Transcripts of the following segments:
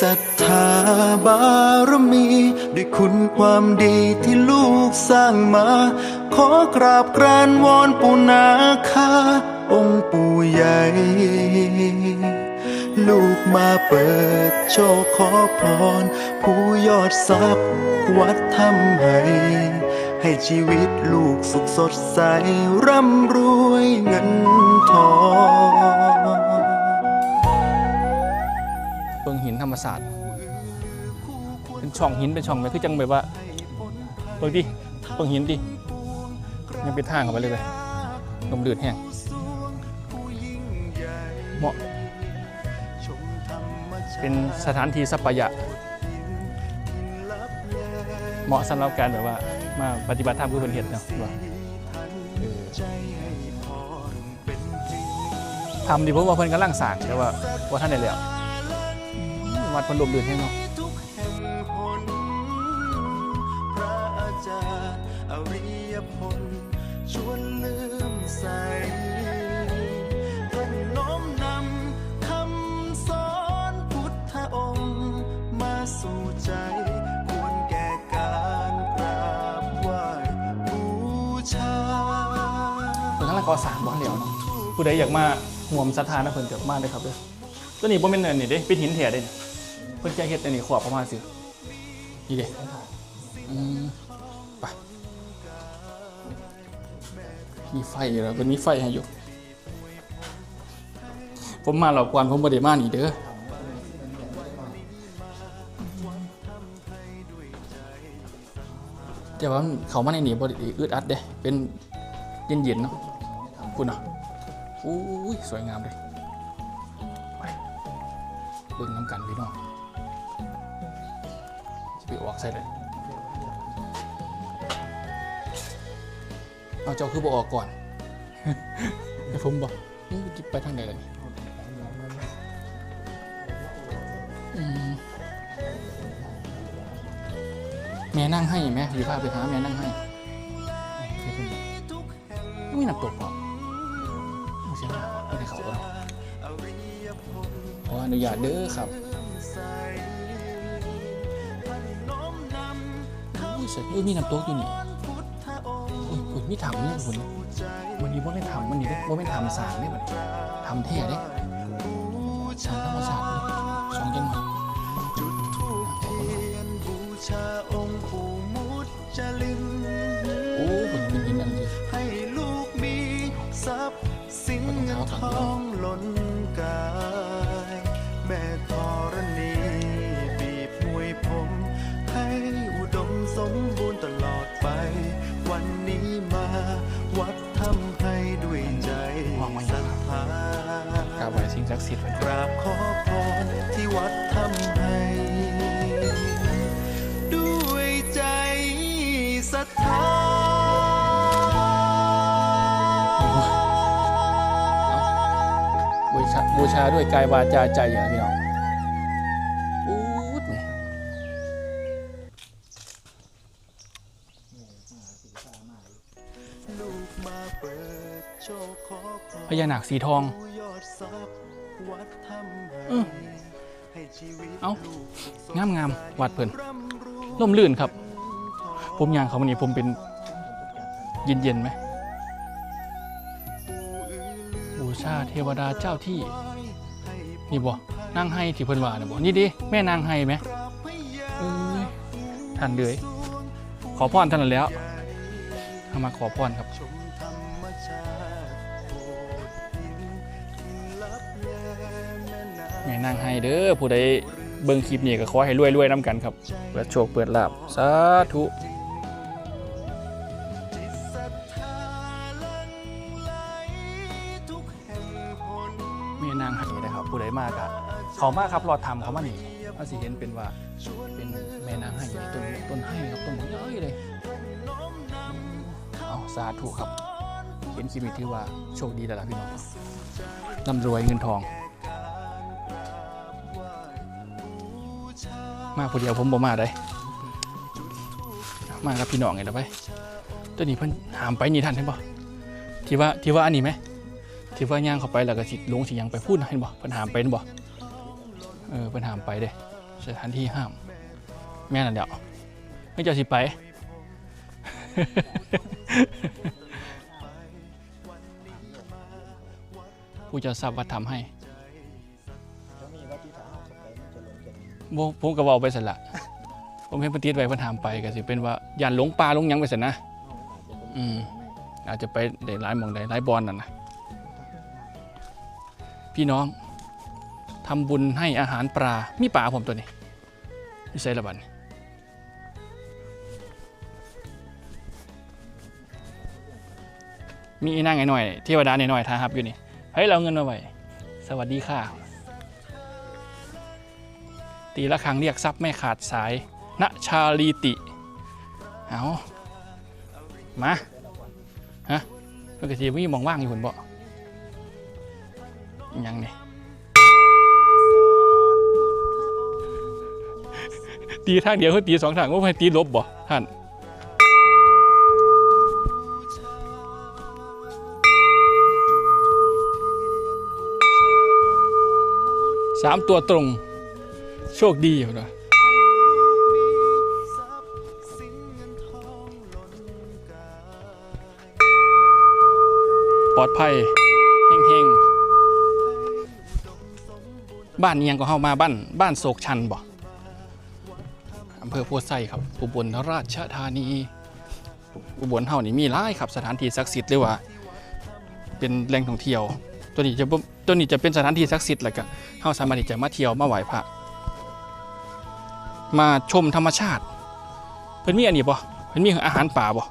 ศรัทธาบารมี ด้วยคุณความดีที่ลูกสร้างมา ขอกราบกรานวอนปู่นาคาองค์ปู่ใหญ่ ลูกมาเปิดโชคขอพร ผู้ยอดทรัพย์วัดทำให้ ให้ชีวิตลูกสุขสดใส ร่ำรวยเงินทอง ธรรมศาสตร์ เป็นช่องหินเป็นช่องไหมคือจังแบบว่าเปิงดิเปิงหินดิยังเป็นทางเข้าไปเลยเลยลมเดือดแห้งเหมาะ เป็นสถานที่สัปปายะ เหมาะสำหรับการแบบว่ามาปฏิบัติธรรมคือเป็นเหตุเนาะว่าเออทำดีเพราะว่าเพิ่นกำลังสร้างแต่ว่าว่าท่านได้แล้ว วัดพิ่นลมเดือดแห้งเนาะทุกแห่งหนพระอาจารย์อริยพลชวนลืมใสท่านน้อมนำคำสอนพุทธองค์มาสู่ใจควรแก่การกราบไหว้บูชาเพิ่นกำลังก่อสางบ้านเดียวเนาะผู้ใดอยากมาห่วมศรัทธานะเพิ่นเกิดมาเลยครับเด้อตัวนี้บ่แม่นอันนี้เด้เป็นหินแท้เด้นี่ พิ่นจะเฮ็ดอันนี้ขอบประมาณสินี่เด้อืมไปมีไฟอยู่แล้วเพิ่นมีไฟให้อยู่ ผมมาหลอกกวนผมบ่ได้มานี่เด้อแต่ว่าเขามาในนี่บ่ได้อึดอัดเด้เป็นเย็นๆเนาะคุณเนาะอุ้ยสวยงามเลยไปเบิ่งน้ำกันพี่น้อง ปออกใส่เลยเอาเจ้าคือบ่ออกก่อน ให้ผมบอกนี่จะไปทางไหนเล่ะนี่อืมแม่นั่งให้แม่อยู่พาไปหาแม่นั่งให้ไม่น้ำตกหรอกไม่ใช่ไม่ได้เขาหรอกขออนุญาตเด้อครับ อุ้ยเสร็จอุ้ยมีน้ำตกอยู่นี่อุ้ยอุ้ยมีถังนี่คุณวันนี้ว่าไม่นทำวันนี้ว่าไม่นทำสารได้บัดนี้ทำแท้เด้ทำธรรมศาสตร์เลยสองจังหวัดจุดทูปเทียนบูชาองค์ปู่มุจลินโอ้ผมเป็นยินอันนี้ให้ลูกมีทรัพย์สินเงินทองล้น ราบไหว้สิ่งศักดิ์สิทธิ์ไว้กราบขอพรที่วัดทำให้ ด้วยใจศรัทธาบูชาบูชาด้วยกายวาจาใจอย่างพี่น้องอู้ดนี่ลูกมาเปิดโชคขอ พรพญานาคสีทองผู้ยอดทรัพย์วัดทำให้อื้อให้ชีวิตเอ้าลูกสุขสงามงามวัดเพิ่นร่ำรวยล่มลื่นครับ ผมยางเขาวันนี้ผมเป็นเย็นเย็นๆไหมบูชาเทวดาเจ้าที่ นี่บ่นางไห้ที่เพิ่นว่าเนี่ยบ่นี่ดิแม่นางไห้ไหมเอ้ยท่านเลยขอพรท่านนั้นแหล้วเอามาขอพรครับ ม่น้ำแม่งไห้เด้อผู้ใดเบิ่งคลิปนี้ก็ขอให้รวยๆน้ำกันครับเปิดโชคเปิดลาบสาธุจิตศรัทธาหลั่งหลทุกแห่งหนแม่นางไห้นะครับผู้ใดมากอะเขามากครับรอดทำเขามานี่ก็สิเห็นเป็นว่าเป็นแม่นางไห้ต้นต้นไห้ครับต้นใหญ่เลยเอาสาธุครับเห็นคลิปนี้ถือว่าโชคดีแล้วล่ะพี่น้องร่ำรวยเงินทอง มาผู้เดียวผมบ่มาได้มากับพี่น้องไงล่ะไปตัวนี้เพิ่นหามไปนี่ทันเห็นบ่ที่ว่าที่ว่าอันนี้ไหมที่ว่าย่างเข้าไปแล้วก็สิลงสิยังไปพูดนะเห็นบ่เพิ่นหามไปเห็นบ่เออเพิ่นหามไปเด้สถานที่ห้าม แม่นั่นเดี๋ยวไม่เจ้าสิไปผู้จะทราบวัดทำให้ บ่ผมก็เว้าไปสั่นละผมเห็นพิ่นติดไว้เพิ่นถามไปก็สิเป็นว่าย่านหลงป่าหลงหยังไปสั่นนะ อืม อาจจะไปได้หลายหม่องได้หลายบอนนั่นนะพี่น้องทำบุญให้อาหารปลา มีปลาผมตัวนี้นี่ใส่ละบัดนมีอีนางไอ้หน่อยเทวดาไอ้หน่อยทาครับอยู่นี่ เฮ้ย เราเอาเงินมาไว้ สวัสดีค่ะ ตีละครั้งเรียกทรัพย์ไม่ขาดสายณชาลีติ เอามาฮะปกติมีหมองว่างอยู่ผนบ่ยังนี่ตีทางเดียวคือตีสองทางว่าให้ตีลบบ่ท่านสามตัวตรง โชคดีอยู่นะปลอดภัยเฮงๆบ้านเนียงก็เข้ามาบ้านบ้านโศกชันบ่อำเภอโพไซครับอุบลราชธานี อุบลเฮานี่มีหลายครับ สถานที่ศักดิ์สิทธิ์หรือว่า เป็นแหล่งท่องเที่ยว ตัวนี้จะตัวนี้จะเป็นสถานที่ศักดิ์สิทธิ์แหละก็เฮาสามารถที่จะมาเที่ยวมาไหว้พระ มาชมธรรมชาติ เพิ่นมีอันนี้บ่เพิ่นมีอาหารป่าบ่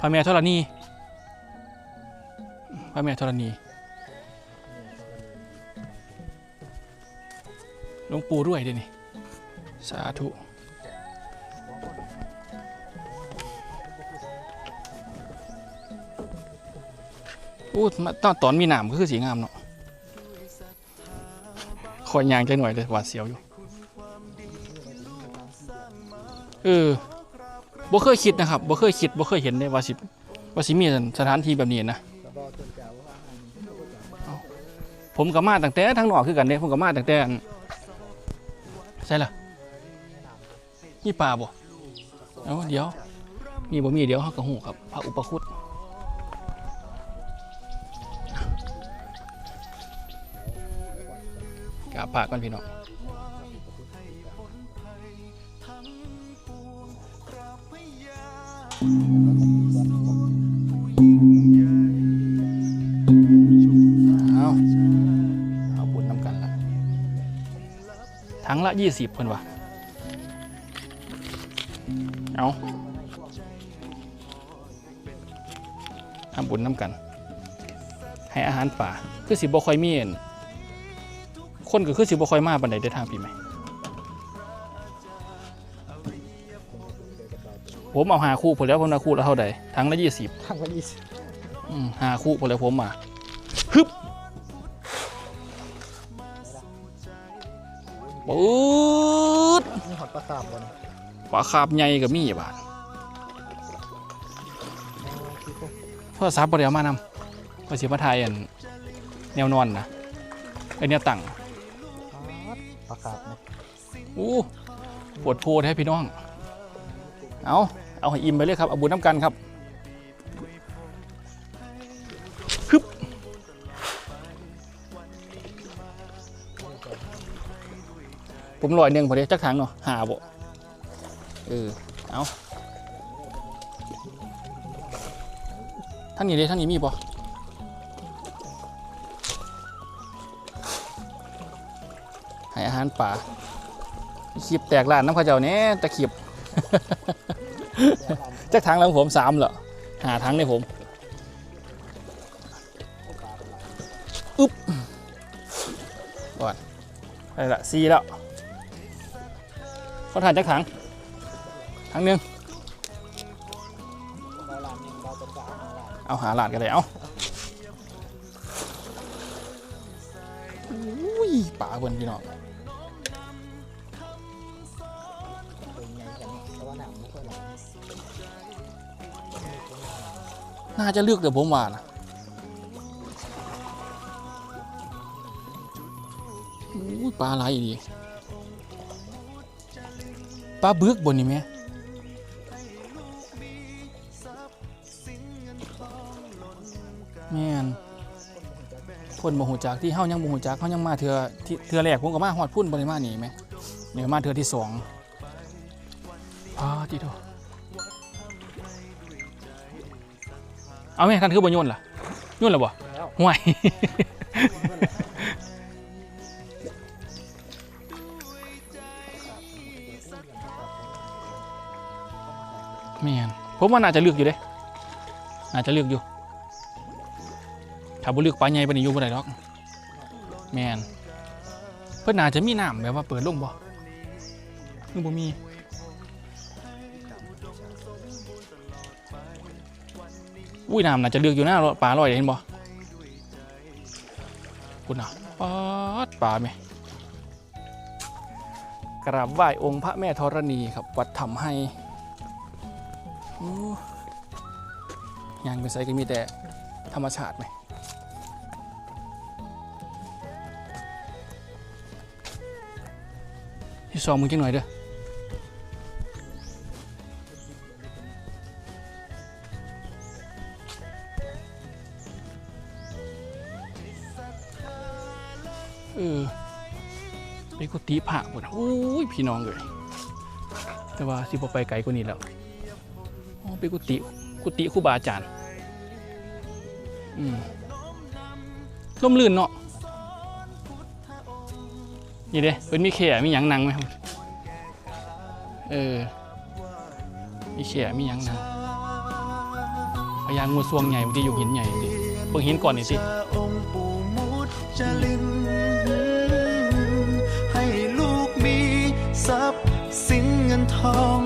พระแม่ธรณีพระแม่ธรณีหลวงปู่ด้วยเด้วยนี่สาธุอู้มาตอนตอนมีหนามก็คือสีงามเนาะ คอยยางใจหน่อยเลยหวาดเสียวอยู่เออบ่เคยคิดนะครับบ่เคยคิดบ่เคยเห็นเลยว่าสิว่าสิมีสถานที่แบบนี้นะกระบอกต้นเจ้าว่าอันผมก็มาตั้งแต่ทางนอกคือกันเด้ผมก็มาตั้งแต่ใช่ล่ะมีป่าบ่เอ้าเดี๋ยวมีบ่มีเดี๋ยวเฮาก็ฮู้ครับพระอุปคุต กราบพระก่อนพี่น้องเอาเอาบุญน้ำกันละทั้งละ20เพิ่นว่าเอาทำบุญน้ำกัน ให้อาหารป่า คือสิบ่ค่อยมียน คนก็คือสิบ่ค่อยมาบันไดได้อทางปีใหม่ผมเอาหาคู่ผมแล้วผมเอาคู่แล้วเท่าใดทั้งละยี่สิบทั้งวันยี่สิบหาคู่ผมแล้วผมมาฮึบปื๊ดนี่หอดปลาคาบบนปลาคาบใหญ่กับมีบาทที่พวกโทรศัพท์บริเอามานำมาเสียมาไทยอันแนวนอนนะไอเนี่ยตั้งปลา คาบอู้ปวดโพดให้พี่น้อง เอาเอาให้อิ่มไปเลยครับเอาบุญน้ำกันครับฮึบผมลอยหนึ่งพอดีจักถังเนาะหาบ่เออเอาท่านนี้เลยท่านนี้มีบ่ารป่าขีบแตกล้านน้ำข้าวเจ้าเนี้ยตะขีบจักถังแล้วผมสามเหรอหาถังในผมอึ๊บก่อนไปละสี่แล้วเขาทานจักถังถังหนึ่งเราลานยังเราเป็นสาวเราลานเอาหาหลาดกันเลยเอาอุ้ยป่าเพื่อนพี่น้อง น่าจะเลือกเดี๋ยวผมว่านะปลาอะไรดีปลาบึกบนนี่ไหมแม่นคนบ่หูจักที่เฮายังบ่หูจักเฮายังมาเทื่อเทื่อแรกผมก็มาฮอดพุ่นบ่ได้มานี่แหมเนี่มาเทื่อที่สอง พาติโตเอาแม่ท่านคือบ่โยนล่ะโยนแล้วบ่แล้วห่วยแม่นผมว่าน่าจะเลือกอยู่เด้ น่าจะเลือกอยู่ถ้าบ่เลือกปลาใหญ่ปานนี้อยู่บ่ได้ดอก แม่นเพิ่นน่าจะมีน้ำแบบว่าเปิดลงบ่คือบ่มี อุ้ยน้ำน่าจะเลือกอยู่หน้าปลาลอยเห็นบ่คุณน่ะปาดปลาไหมกราบไหว้องค์พระแม่ธรณีครับ วัดถ้ำให้อ้ยังไปใส่ก็มีแต่ธรรมชาติไหมที่ซองมึงจังหน่อยเด้อ เออไปกุฏิพระหมดโอ้ยพี่น้องเลยแต่ว่าสิบไปไกลกว่านี้แล้วอ๋อไปกุฏิกุฏิครูบาอาจารย์อืมล่มลื่นเนาะนี่เด้เป็นมีแข่มีหยังนังไหมครับเออ มีแข่มีหยังนังพญางูสวงใหญ่มันจะอยู่หินใหญ่ดิเบิ่งหินก่อนนี่สิ น